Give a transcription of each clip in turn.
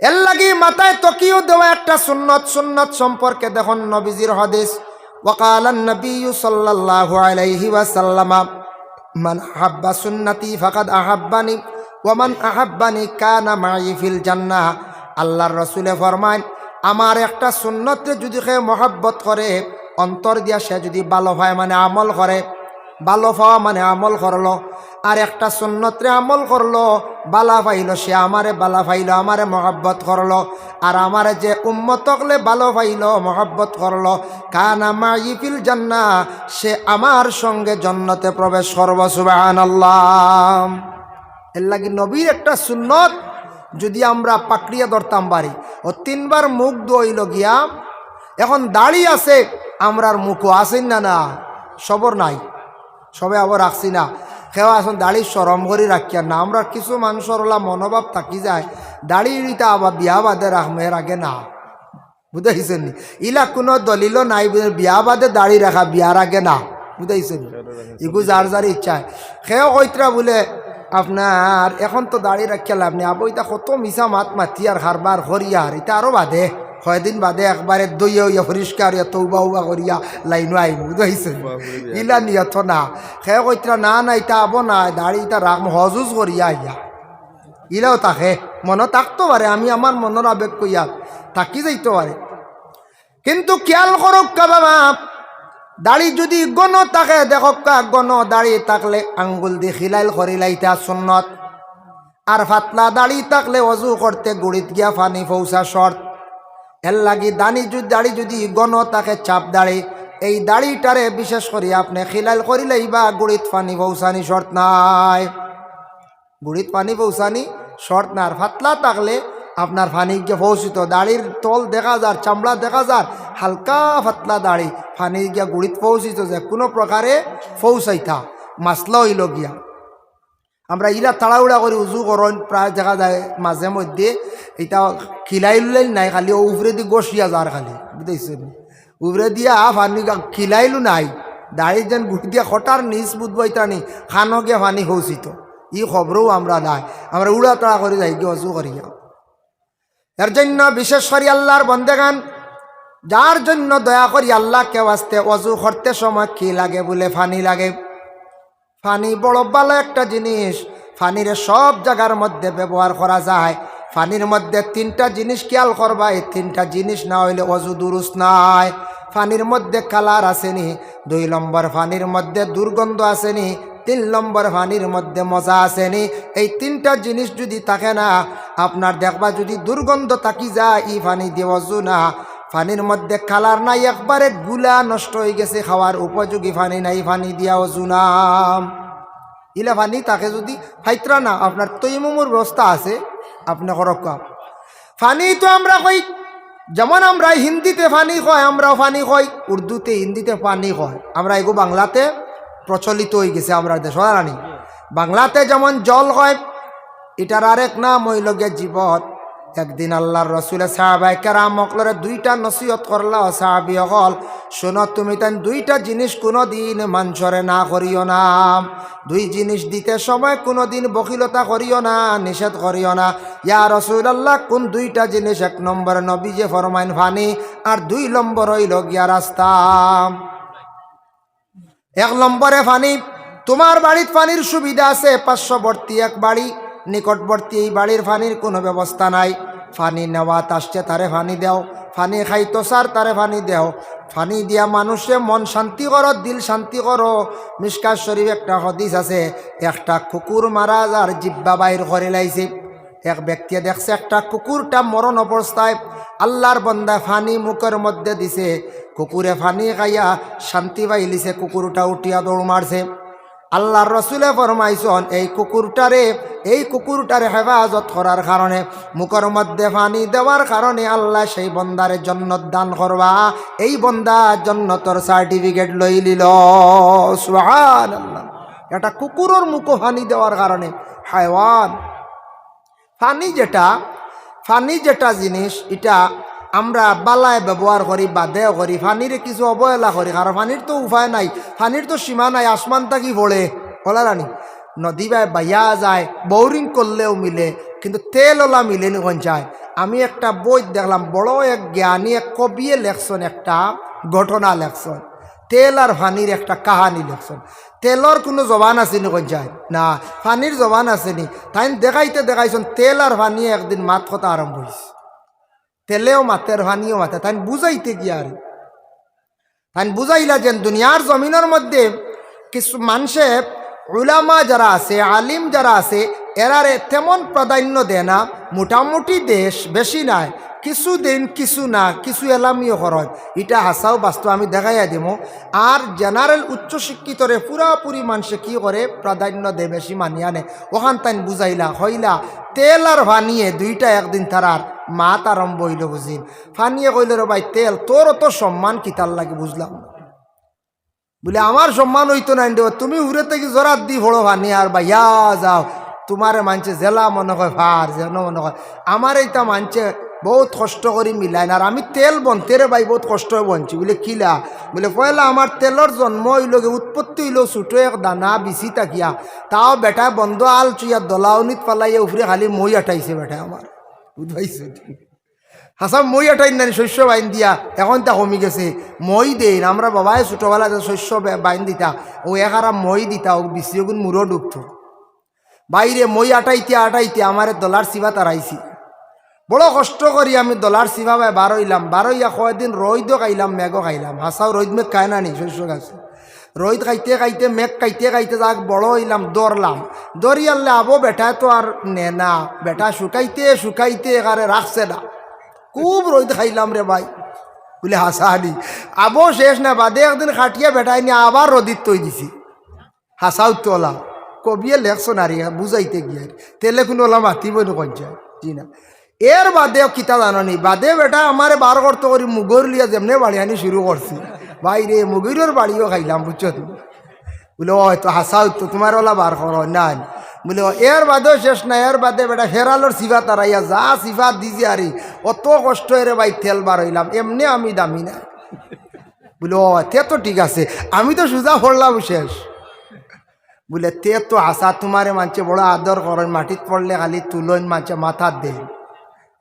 এর লাগি মাথায় তকিও দেওয়া একটা সুন্নত সুন্নত সম্পর্কে দেখুন নবীজির হদিস। ওকালান নবী সাল্লাল্লাহু আলাইহি ওয়াসাল্লামা, মান আহাব্বা সুন্নতি ফাকাদ আহাব্বানি ওমান আহাব্বানি কানা মাই ফিল জান্নাহ। আল্লাহর রসুলে ফরমান আমার একটা সুন্নতে যদি সে মহাব্বত করে, অন্তর দিয়া সে যদি ভালো হয় মানে আমল করে ভালো পাওয়া মানে আমল করল। আর একটা সুন্নতরে আমল করল, বালা পাইল সে আমারে বালা পাইল আমারে মহব্বত করল। আর আমারে যে উম্মতকলে ভালো পাইল মহব্বত করল। কান আমার ইফিল জান্না, সে আমার সঙ্গে জন্নতে প্রবেশ করব সুবাহান আল্লাহ এর লাগি নবীর একটা সুন্নত, যদি আমরা পাকড়িয়া ধরতাম পারি ও তিনবার মুখ দইল গিয়া, এখন দাড়ি আছে, আমরার মুখও আছেন না না, সবর নাই। সবে আবার রাখছি না। সেও আসুন দাড়ি সরম করে রাখিয়া না। আমরা কিছু মানুষের ওলা মনোভাব থাকি যায়। দাড়ি ইটা আবার বিয়া বাদে রাখব এর আগে না। বুঝাইছেন নি? ইলা কোনো দলিল নাই বিয়া বাদে দাড়ি রাখা বিয়ার আগে না। বুঝাইছেন ইগু যার যার ইচ্ছা। সেও কইতরা বলে, আপনার এখন তো দাড়ি রাখিয়া লাভ নেই। আবো ইটা কত মিশা মাত মাতি আর হারবার হরিয়ার এটা আরও বাদে কয়দিন বাদে একবারে দইয়া উইয়া পরিষ্কার ইয়া তৌবা উবা করিয়া লাইনো আইব বুঝাইছে ইলা নিয়ত না। সে কইতরা না না ইটা আবো না দাড়ি ইটা রাখ হজুজ করিয়া ইয়া। ইলাও তাকে মনে থাকতে পারে আমি আমার মনের আবেগ কইয়া থাকি যাইতে পারে কিন্তু খেয়াল করক কা বাবা দাড়ি যদি গণ থাকে দেখক কা গণ দাড়ি থাকলে আঙ্গুল দিয়ে খিলাইল করিলাইতা সুন্নত আর ফাতলা দাড়ি থাকলে অজু করতে গুড়িত গিয়া ফানি ফৌসা শর্ত এর লাগি দানি দাড়ি যদি গণ, তাকে চাপ দাড়ি। এই দাড়িটারে বিশেষ করে আপনি খিলাল করিলেই বা গুড়িত ফানি পৌঁছানি শর্ত নাই। গুড়িত পানি পৌঁছানি শর্ট না আর ফাতলা থাকলে আপনার ফানি গিয়ে পৌঁছিত। দাড়ির তল দেখা যার, চামড়া দেখা যার, হালকা ফাতলা দাড়ি। ফানি গিয়া গুড়িত পৌঁছিত যে কোনো প্রকারে পৌঁছাইতা। মাসলা হইল গিয়া। আমরা ইরা তাড়াহুড়া করে, উজু করন, প্রায় দেখা যায় মাঝে মধ্যে। এটা খিলাই লুলাই নাই, খালি ও উপরে দিয়ে গসিয়া যার খালি বুঝতেছেন উপরে দিয়া ফানি খিলাইলু নাই। দাড়ির যেন গুটি দিয়া খটার নিচ বুধবো এটা নি খানো গিয়া ফানি হৌচিত। ই খবরও আমরা নাই। আমরা উড়া তাড়া করে যাই, গিয়ে অজু করিয়া এর জন্য বিশেষ করে আল্লাহর বন্দেগান, যার জন্য দয়া করি আল্লাহকে আসতে অজু করতে সময় কি লাগে বলে ফানি লাগে। ফানি বড় ভালো একটা জিনিস। ফানিরে সব জায়গার মধ্যে ব্যবহার করা যায়। ফানির মধ্যে তিনটা জিনিস খেয়াল করবা, এই তিনটা জিনিস না হইলে অজু দুরুস নাই। ফানির মধ্যে কালার আসেনি, দুই নম্বর ফানির মধ্যে দুর্গন্ধ আসেনি, তিন নম্বর ফানির মধ্যে মজা আসেনি। এই তিনটা জিনিস যদি থাকে না, আপনার দেখবা যদি দুর্গন্ধ থাকি যায়, ই ফানি দিয়ে অজু না। ফানির মধ্যে কালার নাই, একবারে গুলা নষ্ট হয়ে গেছে, খাওয়ার উপযোগী ফানি নাই ফানি দিয়া অজু নাম ইলা ফানি তাকে যদি ফাইত্রা না, আপনার তৈমুমুর ব্যবস্থা আছে, আপনি করক ফানি তো আমরা কই, যেমন আমরা হিন্দিতে ফানি কয়, আমরাও ফানি কই, উর্দুতে, হিন্দিতে পানি কয়। আমরা এগো বাংলাতে প্রচলিত হয়ে গেছে আমরা দেশ বাংলাতে যেমন জল হয় এটার আরেক নাম হইল গিয়া জীবত একদিন আল্লাহর রসুলে সাহাবাই কেরাম অকলরে দুইটা নসিহত করলা সাহাবি অকল শোনো, তুমি তাই দুইটা জিনিস কোনো দিন মাঞ্চরে না করিও না। দুই জিনিস দিতে সময় কোনো দিন বকিলতা করিও না, নিষেধ করিও না। ইয়া রসুল আল্লাহ কোন দুইটা জিনিস? এক নম্বর নবী যে ফরমাইন ফানি আর দুই নম্বর হইল গিয়া রাস্তা। এক নম্বরে ফানি তোমার বাড়ির পানির সুবিধা আছে পার্শ্ববর্তী এক বাড়ি। নিকটবর্তী এই বাড়ির পানির কোনো ব্যবস্থা নাই। ফানি নেওয়া আসছে, তারে ফানি দেও। ফানি খাইতো সার, তারে ফানি দেও। ফানি দিয়া মানুষে মন শান্তি করো, দিল শান্তি করো। মিসকার শরীফ একটা হদিস আছে, একটা কুকুর মারা যার জিব্বা বাইর করে লাইছে। এক ব্যক্তি দেখছে, একটা কুকুরটা মরণ অবস্থায় আল্লাহর বন্দা ফানি মুখের মধ্যে দিছে। কুকুরে ফানি খাইয়া শান্তি পাইলিছে, কুকুরটা উঠিয়া দৌড় মারছে। আল্লাহর রসুলে ফরমাইছন, এই কুকুরটারে এই কুকুরটারে হেফাজত করার কারণে, মুখের মধ্যে পানি দেওয়ার কারণে আল্লাহ সেই বন্দারে জন্নত দান করবা। এই বন্দা জন্নতর সার্টিফিকেট লই লিল। আল্লাহ এটা কুকুরের মুখো পানি দেওয়ার কারণে। হায়ওয়ান। ফানি যেটা ফানি যেটা জিনিস, এটা আমরা বালায় ব্যবহার করি বাদেও করি, ফানিরে কিছু অবহেলা করি, কারণ ফানির তো উপায় নাই, ফানির তো সীমা নাই, আসমান তাকি পড়ে হলা রানি নদী বাই বাইয়া যায়, বৌরিং করলেও মিলে, কিন্তু তেল ওলা মিলে নি যায়? আমি একটা বই দেখলাম, বড় এক জ্ঞানী, এক কবিয়ে লেখছন একটা, ঘটনা লেখছন তেল আর ফানির একটা কাহানি লেখছন তেলর কোনো জবান আছে আসেনি কঞ্চায় না ফানির জবান আসেনি তাই দেখাইতে দেখাইছন তেল আর ফানি একদিন মাত কথা আরম্ভ হয়েছে তেলেও মাতে, রহানিও মাতে। তাই বুঝাইতে গিয়া আর। তাই বুঝাইলা যে দুনিয়ার জমিনের মধ্যে কিছু মানুষে উলামা যারা আছে, আলিম যারা আছে এরারে তেমন প্রাধান্য দেয় না। মোটামুটি দেশ বেশি নাই। কিছু দিন, কিছু না, কিছু এলামিও খরচ এটা হাসাও বাস্তব, আমি দেখাইয়া দিব আর জেনারেল উচ্চশিক্ষিতরে পুরাপুরি মানুষে কি করে? প্রাধান্য দেয়, বেশি মানিয়া নে ওখান তাই বুঝাইলা, হইলা, তেল আর ভানিয়ে দুইটা একদিন তারার মাত আরম্ভ হইল বুঝিন। ফানিয়ে কইল, রে ভাই, তেল, তোর তো সম্মান কিতার লাগে? বুঝলাম বলে, আমার সম্মান হইতো না তুমি উড়ে থেকে জোরাত দি ভোড়ো ভানি আর ভাইয়া যাও তোমারে মানছে, জেলা মনে হয় ভার যেন মনে হয়। আমার এইটা মানছে, বহুত কষ্ট করে মিলাই না আর আমি তেল বনতে রে ভাই বহুত কষ্ট বনছি, বলে কিলা বলে পয়লা আমার তেলর জন্ম হইল গে, উৎপত্তি হইল ছোটো এক দানা, বিচি তাকিয়া তাও বেটা বন্ধ আল চুইয়া দলাউনিত পালাইয়া উফরে খালি মই আটাইছে বেটা আমার বুঝবাইছে হাসা মই এটাই নানি শস্য বাইন দিয়া, এখন তা কমি গেছে। মই দেই আমরা বাবাই ছোটোবেলা শস্য বাইন দিতা, ও একারা মই দিতা, ও বিশি গুণ মুরো ডুবতো বাইরে মই আটাইতে আটাইতে আমার দলার সিবা তারাইছি বড় কষ্ট করি আমি দলার সিবা বাই বারইলাম বারইয়া কয়দিন রইদ খাইলাম মেঘও খাইলাম হাসাও রইদ মেঘ খায় না নি? শস্য গাছে রইদ খাইতে খাইতে মেঘ খাইতে খাইতে যাক বড় হইলাম দৌড়লাম দৌড়ি আনলে আবো বেটা তো আর নে না বেটা শুকাইতে শুকাইতে একারে রাখছে না খুব রোদ খাইলাম রে ভাই। বলে হাসাহানি আবো শেষ না বাদে একদিন খাটিয়া বেটাই নিয়ে আবার রোদিত তৈ দিছি। হাসাও তোলা। কবিয়ে লেখছো না রে বুঝাইতে গিয়ে। তেলে কোনো ওলা মাতিব নকঞ্চায় জি না। এর বাদেও কিতা জাননি? বাদে বেটা আমারে বার করতে করি মুগর লিয়া যেমনে বাড়ি আনি শুরু করছি। ভাই রে মুগিরের বাড়িও খাইলাম, বুঝছ তুমি? বলে তো হাসাও তো তোমার ওলা বার করো না বলে এর বাদেও শেষ না এর বাদে বেটা ফেরালোর সিফা তারাইয়া যা সিফা দিছি আরে অত কষ্ট এরে ভাই তেল বার হইলাম, এমনি আমি দামি না বলে ও তে তো ঠিক আছে আমি তো সুজা পড়লাম শেষ। বলে তে তো হাসা তোমারে মানছে, বড় আদর করেন, মাটিত পড়লে খালি তুলন মানছে মাথার দেন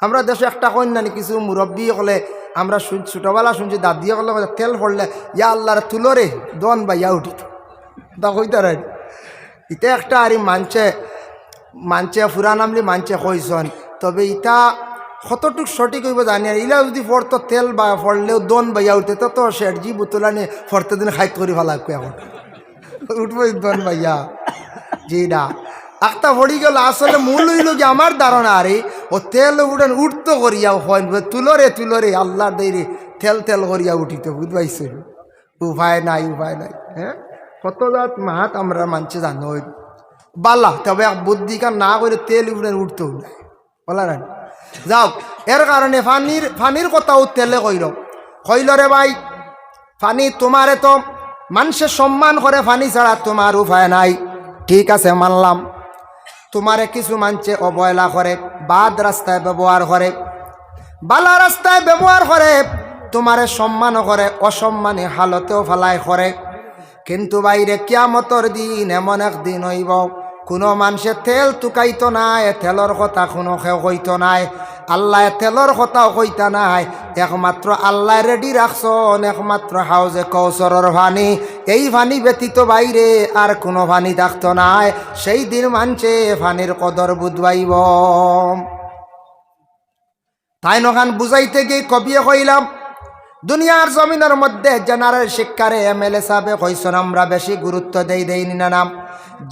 আমরা দেশে একটা কন্যা নি, কিছু মুরব্বী হলে আমরা শুন, ছোটোবেলা শুনছি, দাদি হলে তেল পড়লে ইয়া আল্লাহর তুলরে দন বা ইয়া উঠিত তা কইতার ইটা একটা আর মানছে মানছে ফুরা নামলি মানছে কইসন তবে ইটা কতটুক সঠিক হইব জানি আর ইলা যদি পড়তো তেল বা পড়লেও দন বাইয়া উঠতে তো তো শেঠজি বুতলানি ফরতে দিন খাইত করি ফেলা এখন। উঠবো দন ভাইয়া। জি না একটা পড়ি গেল, আসলে মূল হইল কি আমার ধারণা, আরে, ও তেল উঠেন উঠতো করিয়া হয় তুলরে তুলরে, আল্লাহর দেরি তেল তেল করিয়া উঠিত বুঝবাইছ উপায় নাই উপায় নাই হ্যাঁ? কত জাত মাহাত আমরা মানছে জানো বালা, তবে বুদ্ধি কান না করে তেল উঠেন উঠতেও নাই। বলা না যাও, এর কারণে ফানির ফানির কথাও তেলে কইল। কইল রে ভাই, ফানি তোমারে তো মানুষের সম্মান করে ফানি ছাড়া তোমার উপায় নাই। ঠিক আছে, মানলাম। তোমারে কিছু মানছে, অবহেলা করে, বাদ রাস্তায় ব্যবহার করে। বালা রাস্তায় ব্যবহার করে, তোমারে সম্মান করে, অসম্মানে হালতেও ফেলায় করে। কিন্তু বাইরে কিয়ামতর দিন এমন একদিন হইব কোনো মানুষে তেল টুকাইতো নাই তেলর কথা কোনো কেউ কইতো নাই। আল্লাহ তেলর কথাও কইতা নাই। একমাত্র আল্লাহ রেডি রাখছন একমাত্র হাউজে কৌসরের ভানি। এই ভানি ব্যতীত বাইরে আর কোনো ভানি থাকতো নাই। সেই দিন মানছে ফানির কদর বুধবাইব তাই নখান বুঝাইতে গিয়ে কবিয়ে কইলাম দুনিয়ার জমিনের মধ্যে জেনারেল শিক্ষারে এম এল এ সাহেবে কইসন আমরা বেশি গুরুত্ব দেই দেইনি না নাম।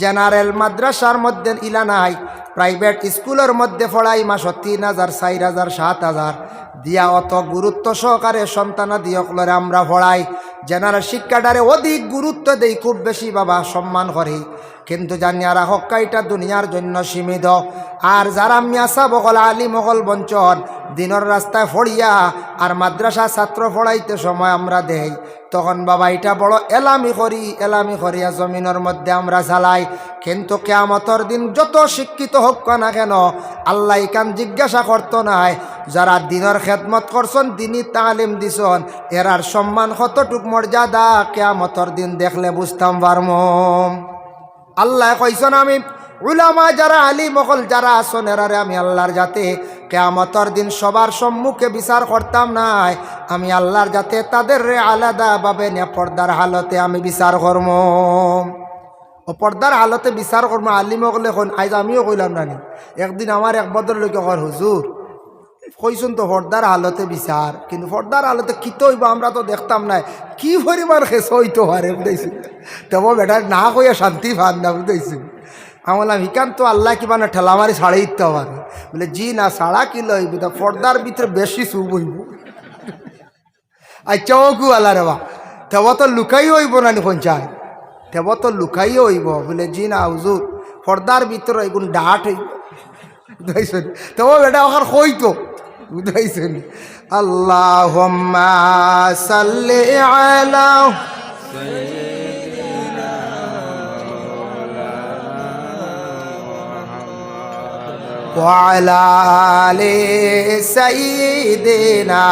জেনারেল মাদ্রাসার মধ্যে ইলা নাই, প্রাইভেট স্কুলের মধ্যে পড়াই মাস তিন হাজার, চার হাজার, সাত হাজার। দিয়া অত গুরুত্ব সহকারে সন্তানা দিয়কলরে আমরা পড়াই। জেনারেল শিক্ষাটারে অধিক গুরুত্ব দেই, খুব বেশি বাবা সম্মান করি। কিন্তু জানিয়ারা হক্কাইটা দুনিয়ার জন্য সীমিত। আর যারা মিয়াসা বকল আলী মগল বঞ্চন দিনের রাস্তায় ফড়িয়া আর মাদ্রাসা ছাত্র পড়াইতে সময় আমরা দেই। তখন বাবা এটা বড় এলামি করি, এলামি করিয়া জমিনের মধ্যে আমরা চালাই কিন্তু কেয়ামতর দিন যত শিক্ষিত হোক না কেন, আল্লাহ ইকান জিজ্ঞাসা করতো নাই, যারা দিনের খেদমত করছেন, দিনই তালিম দিছন এরার সম্মান কতটুক মর্যাদা, কেয়ামতর দিন দেখলে বুঝতাম পারম। আল্লাহ কইসন আমি, উলামা যারা আলী মহল যারা আসন এরারে আমি আল্লাহর যাতে কেয়ামতর দিন সবার সম্মুখে বিচার করতাম নাই। আমি আল্লাহর যাতে তাদের রে আলাদাভাবে পর্দার হালতে আমি বিচার করম পর্দার হালতে বিচার করব আলী মহলে এখন আজ আমিও কইলাম নানি একদিন আমার এক বদল লোক হুজুর কইসুন তো পর্দার হালতে বিচার, কিন্তু পর্দার হালতে কি তো হইব আমরা তো দেখতাম না কি পরিমাণ খেস হইতো পারে বুঝাইছি। তবে বেটা না কইয়া শান্তি ভান না বুঝাইছি। আমি বললাম ইকান তো আল্লাহ কি মানে ঠেলা মারি ছাড়ে দিতে পারে বলে, জি না সাড়া কি লইবি? তো পর্দার ভিতরে বেশি সুপ হইব। আচ্ছা ও কু আল্লাহ রে বা তেব তো লুকাই হইব না পঞ্চায়েত। তেব তো লুকাই হইব। বলে, জি না, হুজুর পর্দার ভিতরে এগুন ডাট হইব। তবে বেটা ওখান হইতো বুঝাইছেন আল্লাহ সাল্লি আলা وعلى آل سيدنا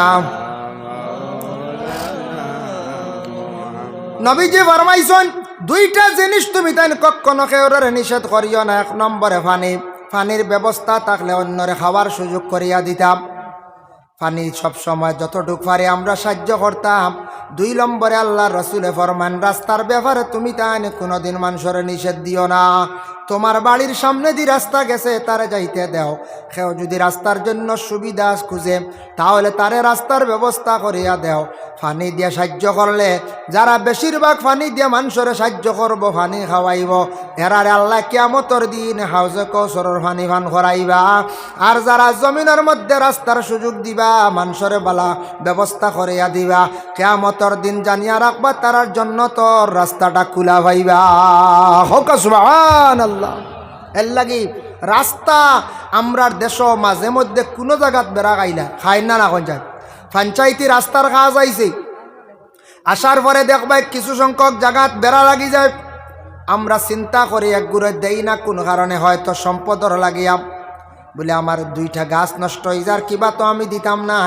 নবীজি ফরমাইছেন দুইটা জিনিস তুমি তাই কখনো কেউরে নিষেধ করিও না এক নম্বরে পানি পানির ব্যবস্থা থাকলে অন্যরে খাওয়ার সুযোগ করিয়া দিতাম পানি সবসময় যতটুক পারে আমরা সাহায্য করতাম। দুই নম্বরে আল্লাহ রসুলে ফরমান, রাস্তার ব্যাপারে তুমি তাই কোনোদিন মানুষের নিষেধ দিও না। তোমার বাড়ির সামনে দি রাস্তা গেছে, তারে যাইতে দাও। কেউ যদি রাস্তার জন্য সুবিধা খুঁজে, তাহলে তারে রাস্তার ব্যবস্থা করিয়া দেও। ফানি দিয়ে সাহায্য করলে, যারা বেশিরভাগ ফানি দিয়ে মানুষের সাহায্য করব, ফানি খাওয়াইব। এরারে আল্লাহ কিয়ামতর দিন হাউজে কৌশরের ফানি ফান করাইবা। আর যারা জমিনের মধ্যে রাস্তার সুযোগ দিবা, মানুষের বালা ব্যবস্থা করিয়া দিবা। কেয়ামতর দিন জানিয়া রাখবা, তারার জন্য তোর রাস্তাটা খোলা ভাইবা। হোক সুবহান আল্লাহ। এর লাগি রাস্তা আমরার দেশ মাঝে মধ্যে কোনো জায়গাত বেড়া খাইলা খাই না না কোন যায় পঞ্চায়েতি রাস্তার কাজ আইছে। আসার পরে দেখবা কিছু সংখ্যক জায়গাত বেড়া লাগি যায়। আমরা চিন্তা করি এক দেই না, কোন কারণে হয়তো সম্পদর লাগিয়া বলে আমার দুইটা গাছ নষ্ট হয়ে যার কিবা তো আমি দিতাম না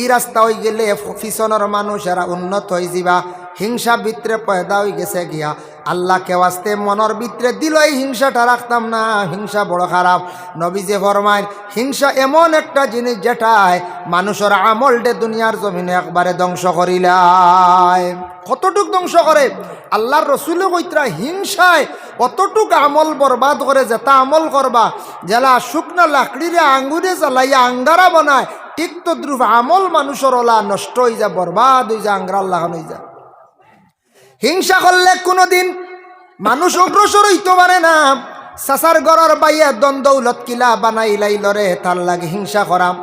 ই রাস্তা হয়ে গেলে পিছনের মানুষ এরা উন্নত হয়ে যাবা হিংসা ভিতরে পয়দা হয়ে গেছে গিয়া। আল্লাহকে আসতে মনের ভিতরে দিল এই হিংসাটা রাখতাম না, হিংসা বড় খারাপ। নবীজে ফরমায় হিংসা এমন একটা জিনিস যেটায় মানুষের আমলটে দুনিয়ার জমিনে একবারে ধ্বংস করিলায়। কতটুক ধ্বংস করে? আল্লাহর রসুলে কইতরা হিংসায় অতটুক আমল বরবাদ করে যেটা আমল করবা জেলা শুকনো লাকড়িরে, আঙ্গুরে জ্বালাইয়া আঙ্গারা বানায়, ঠিক তো দ্রুপ আমল মানুষের ওলা নষ্ট হয়ে যায় বরবাদ হয়ে যায় আঙ্গার আল্লাহ হয়ে যায় হিংসা করলে কোনোদিন মানুষ অগ্রসর হইতে পারে না। সাসার গড়র বাইয়া দ্বন্দ্বৌলত কিলা বানাই লাইলরে তার লাগে হিংসা করাম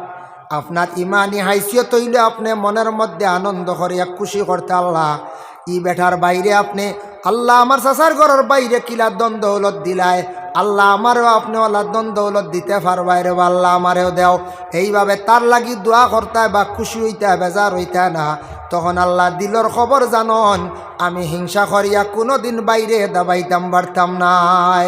আপনার ইমানি হাইসিয়ত হইলে আপনি মনের মধ্যে আনন্দ করিয়া খুশি করতে আল্লাহ। ই বেটার বাইরে আপনি আল্লাহ আমার সাসার ঘরের বাইরে কিলা দ্বন্দ্বৌলত দিলায়। আল্লাহ আমারও আপনি আল্লাহ দ্বন্দ্বৌলত দিতে পারবাই রে আল্লাহ আমারেও দেও। এইভাবে তার লাগি দোয়া করতে বা খুশি হইতে বেজার হইতে না। তখন আল্লাহ দিলর খবর জানন, আমি হিংসা করিয়া কোনোদিন বাইরে দাবাইতাম পারতাম নাই।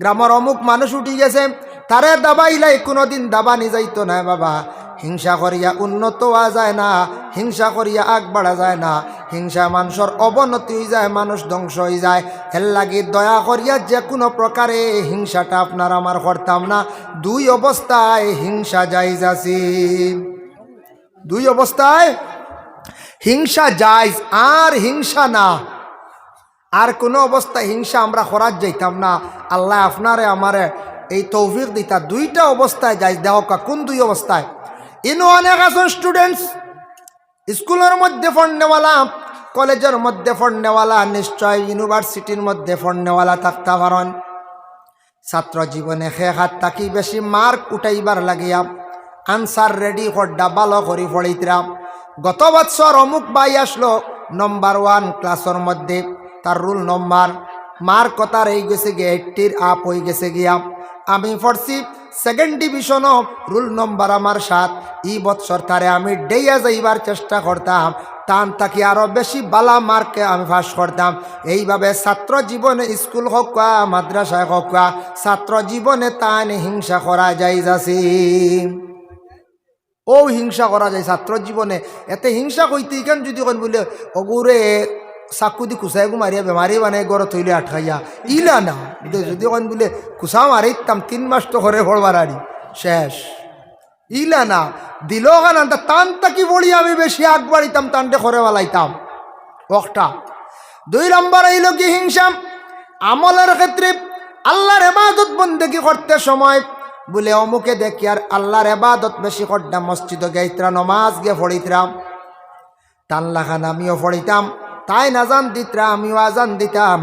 গ্রামের অমুক মানুষ উঠি গেছে, তারে দাবাইলাই কোনোদিন দাবা নি যাইতো না বাবা। হিংসা করিয়া উন্নত হওয়া যায় না, হিংসা করিয়া আগ বাড়া যায় না। হিংসা মানুষের অবনতি হয়ে যায়, মানুষ ধ্বংস হয়ে যায়। এর লাগি দয়া করিয়া যে কোনো প্রকারে হিংসাটা আপনার আমার করতাম না দুই অবস্থায় হিংসা যাই যাচ্ছি দুই অবস্থায় হিংসা যাইজ আর হিংসা না। আর কোনো অবস্থায় হিংসা আমরা খরাজ যাইতাম না। আল্লাহ আপনারে আমারে এই তৌফিক দিতা দুইটা অবস্থায় যাই দেহকা কোন দুই অবস্থায় ইনো অনেক আছেন স্টুডেন্টস স্কুলের মধ্যে পড়নেওয়ালা কলেজের মধ্যে পড়নেওয়ালা, নিশ্চয় ইউনিভার্সিটির মধ্যে পড়নেওয়ালা থাকতে পারেন। ছাত্র জীবনে সে হাত তাকি বেশি মার্ক উঠাইবার লাগিয়া আনসার রেডি হড্ডা ভালো করি পড়িতরাম গত বছর অমুক বাই আসলো নম্বর ওয়ান ক্লাসের মধ্যে। তার রুল নম্বর মার কথার এই গেছে গিয়ে এইটির আপ হয়ে গেছে গিয়া। আমি পড়ছি সেকেন্ড ডিভিশনও রুল নম্বর আমার সাত। ই বৎসর তারে আমি ডেইয়া যাইবার চেষ্টা করতাম। টান তাকে আরও বেশি বালা মার্কে আমি ফাঁস করতাম। এইভাবে ছাত্র জীবনে স্কুল হোক মাদ্রাসায় হোক ছাত্র জীবনে তান হিংসা করা যাই যাছি ও হিংসা করা যায় ছাত্র জীবনে। এতে হিংসা কইতে কেন যদি কেন বলে, অগুরে চাকু দি কুচাই গু মারিয়া বেমারি বানাই গড় থইলে আটকাইয়া ইলা না যদি কন বলে কুচা মারিতাম তিন মাস তো ঘরে ভরবার শেষ ইলা না দিল গান টান তাকি বড়ি আমি বেশি আগ বাড়িতাম টানটে ঘরে বালাইতাম একটা দুই নম্বর আইল কি হিংসাম আমলের ক্ষেত্রে আল্লাহর এবাদত বন্দেগি করতে সময় বলে অমুকে দেখি আর আল্লাহর এবাদত বেশি করতাম মসজিদ গাইতরা নমাজ গিয়ে পড়িতরাম টান লাখান আমিও পড়িতাম তাই নাজান দিতরা আমিও আজান দিতাম।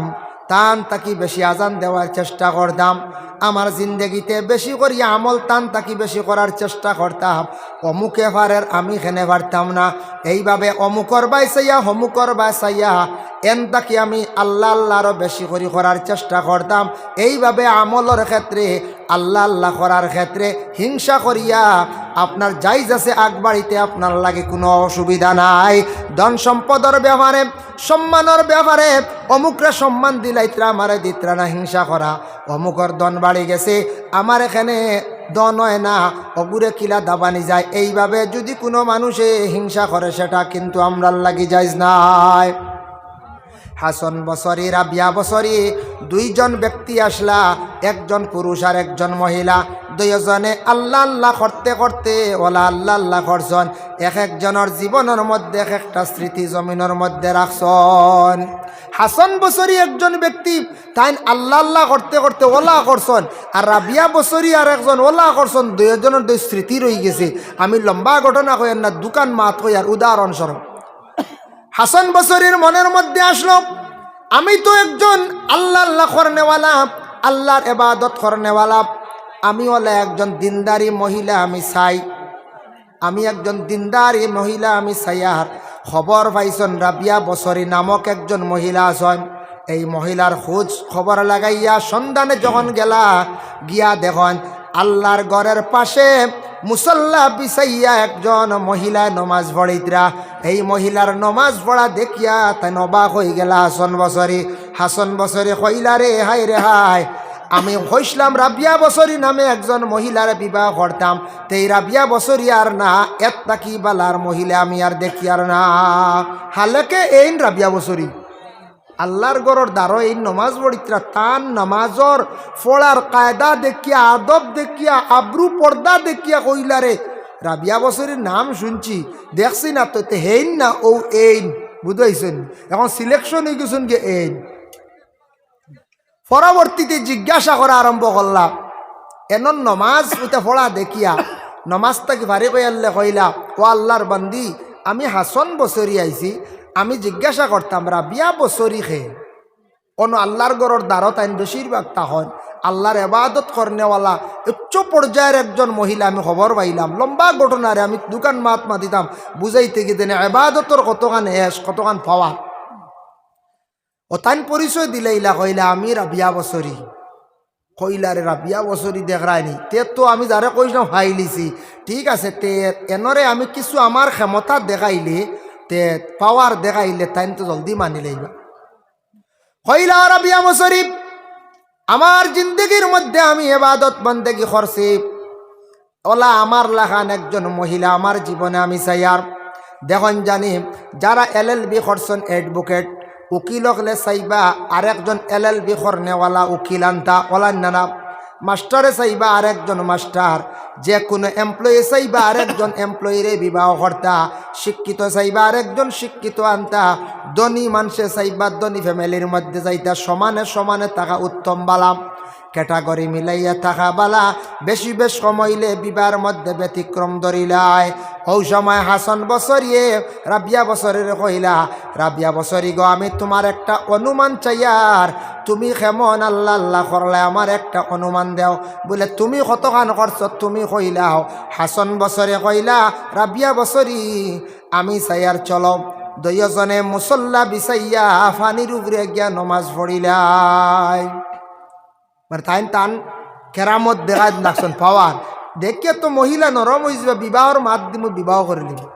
টান তাকি বেশি আজান দেওয়ার চেষ্টা করতাম। আমার জিন্দগিতে বেশি করি আমল টান তাকি বেশি করার চেষ্টা করতাম। অমুকে পারের আমি খেনে পারতাম না। এইভাবে অমুকর বাই চাইয়া হমুকর বাই চাইয়া এন তাকি আমি আল্লাহ আল্লাহরও বেশি করি করার চেষ্টা করতাম। এইভাবে আমলের ক্ষেত্রে, আল্লাহ আল্লাহ করার ক্ষেত্রে হিংসা করিয়া আপনার যাইজ আছে আগবাড়িতে আপনার লাগে কোনো অসুবিধা নাই। ধন সম্পদের ব্যাপারে, সম্মানের ব্যাপারে অমুকরা সম্মান দিলাইত্রা আমারে দিত্রা না হিংসা করা। অমুকর দন বাড়ি গেছে আমার এখানে দন হয় না অগুরে কিলা দাবানি যায়। এইভাবে যদি কোনো মানুষে হিংসা করে সেটা কিন্তু আমরা লাগি যাইজ নাই। হাসন বছরী, রাবিয়া বছরী, দুইজন ব্যক্তি আসলা, একজন পুরুষ আর একজন মহিলা। দুইজনে আল্লাহ আল্লাহ করতে করতে, ওলা আল্লাহ আল্লাহ করছন। এক একজনের জীবনের মধ্যে এক একটা স্মৃতি জমিনের মধ্যে রাখছন। হাসন বছরী একজন ব্যক্তি তাই আল্লাহ আল্লাহ করতে করতে ওলা করছন। আর রাবিয়া বছরী আর একজন ওলা করছন, দুইজনের দুই স্মৃতি রয়ে গেছে। আমি লম্বা ঘটনা কই না, দোকান মাত কই আর উদাহরণস্বরূপ হাসান বসরির মনের মধ্যে আসলো, আমি তো একজন আল্লাহ আল্লাহ করনেওয়ালা আল্লাহর এবাদত করনেওয়ালা আমি হলে একজন দিনদারি মহিলা, আমি চাই আমি একজন দিনদারি মহিলা, আমি চাইয়ার খবর পাইছন রাবিয়া বছরী নামক একজন মহিলা আছেন। এই মহিলার খোঁজ খবর লাগাইয়া সন্ধানে যখন গেলা, গিয়া দেখুন আল্লাহর ঘরের পাশে মুসল্লা বিছাইয়া একজন মহিলা নমাজ পড়িতরা। এই মহিলার নমাজ পড়া দেখিয়া তাই নবাক হয়ে গেলা হাসন বছরে। হাসন বছরে কইলা, রে হাই রে হাই আমি হইসলাম রাবিয়া বছরী নামে একজন মহিলার বিবাহ করতাম। তেই রাবিয়া বছরী আর না এত্তা কি বালার মহিলা আমি আর দেখি আর না। হালেকে এইন রাবিয়া বছরী। আল্লাহর গড়র দ্বারো এই নমাজ পড়িত্রা তান নমাজর, ফলার কায়দা দেখিয়া, আদব দেখিয়া, আব্রু পর্দা দেখিয়া কইলারে, রাবিয়া বছরের নাম শুনছি, দেখছি না তো হেইন না ও এইন, বুঝাইছেন? এখন সিলেকশন হয়ে গেছেন গে এইন। পরবর্তীতে জিজ্ঞাসা করা আরম্ভ করলাম এন নমাজ উঠে ফলা দেখিয়া নমাজ তাকে ভারে কইয়ালে কইলা, ও আল্লাহর বান্দি, আমি হাসন বছরী আইছি আমি জিজ্ঞাসা করতাম রাবিয়া বছরী খে কোনো আল্লাহর গড়র দ্বারত আইন বেশিরভাগ তাহন আল্লাহর এবাদত করনেওয়ালা উচ্চ পর্যায়ের একজন মহিলা আমি খবর পাইলাম। লম্বা ঘটনারে আমি দোকান মাত মাতিতাম বুঝাইতে গিয়ে এবাদতর কতখান এস, কতখান পাওয়া ও তাইন পরিচয় দিলে ইলা কইলা, আমি রাবিয়া বছরী কইলারে রাবিয়া বছরী দেখায়নি তে তো আমি যারে কইলাম হাইলিছি ঠিক আছে, তে, এনরে আমি কিছু আমার ক্ষমতা দেখাইলে। তে পাওয়ার দেখাইলে তাইন তো জলদি মানি লইবা। কইলা রাবিয়া বছরী আমার জিন্দগির মধ্যে আমি এবাদত বন্দেগি করছি। ওলা, আমার লাখান একজন মহিলা, আমার জীবনে আমি চাইয়ার। দেখুন জানি, যারা এল এল বি করছেন এডভোকেট উকিল হলে চাইবা, আরেকজন এল এল বি করনেওয়ালা উকিল আনতা, ওলান নানা। মাস্টারে চাইবা আরেকজন মাস্টার যে কোনো এমপ্লয়ি চাইবা আরেকজন এমপ্লয়িরে বিবাহ কর্তা শিক্ষিত চাইবা আর একজন শিক্ষিত আনতা, ধনী মানুষে চাইবা ধনী ফ্যামিলির মধ্যে যাইতা, সমানে সমানে থাকা উত্তম বালাম ক্যাটাগরি মিলাইয়া থাকা বালা, বেশি বেশ সময়লে বিবার মধ্যে ব্যতিক্রম ধরিলাই ও সময় হাসন বছরিয়ে, রাবিয়া বছরের কইলা রাবিয়া বছরি গো, আমি তোমার একটা অনুমান চাইয়ার তুমি কেমন আল্লাহ আল্লাহ করলে আমার একটা অনুমান দেও। বলে, তুমি কতখান করছ? তুমি কইলাও হাসন বছরে কইলা রাবিয়া বছরি, আমি চাইয়ার চলো। দুইজনে মুসল্লা বিচাইয়া ফানির উপরে গিয়া নমাজ পড়িলাই। মানে তাই তান কেরামত দেখায় লাগছেন পাওয়ার। দেখিয়ে তো মহিলা নরম হয়ে যাবে বিবাহর মাধ্যমে বিবাহ করে নিবে